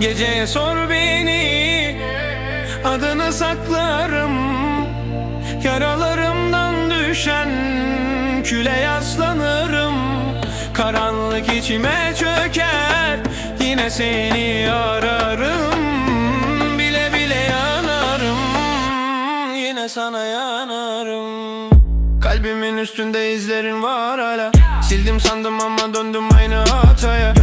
Geceye sor beni Adını saklarım. Yaralarımdan düşen Küle yaslanırım. Karanlık içime çöker Yine seni ararım. Bile bile yanarım Yine sana yanarım. Kalbimin üstünde izlerin var hala. Sildim sandım ama döndüm aynı hataya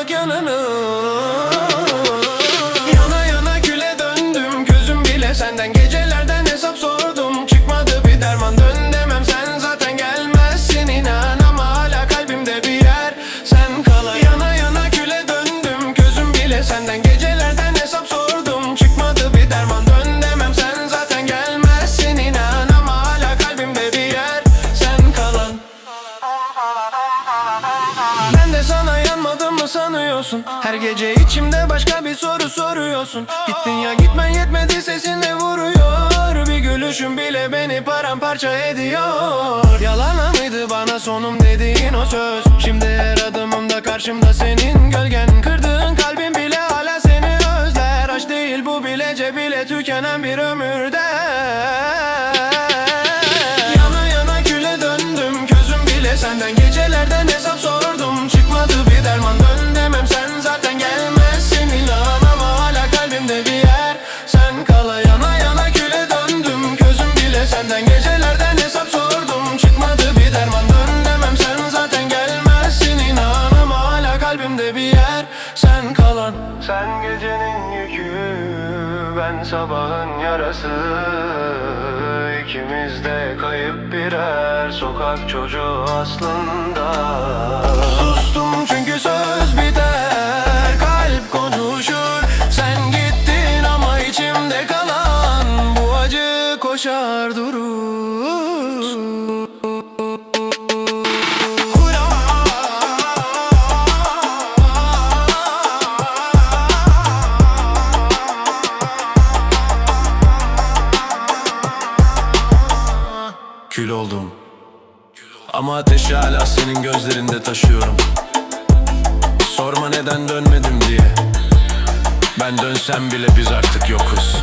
en karanlık sanıyorsun Her gece içimde başka bir soru soruyorsun. Gittin ya gitmen yetmedi sesinle vuruyor. Bir gülüşün bile beni paramparça ediyor. Yalana mıydı bana sonum dediğin o söz? Şimdi her adımımda karşımda senin gölgen. Kırdığın kalbim bile hala seni özler. Aşk değil bu bilece bile tükenen bir ömürde Sen gecenin yükü Ben sabahın yarası. İkimiz de kayıp birer sokak çocuğu aslında. Sustum çünkü söz biter Kalp konuşur. Sen gittin ama içimde kalan Bu acı koşar durur Kül oldum. Ama ateşi hala senin gözlerinde taşıyorum. Sorma neden dönmedim diye. Ben dönsem bile biz artık yokuz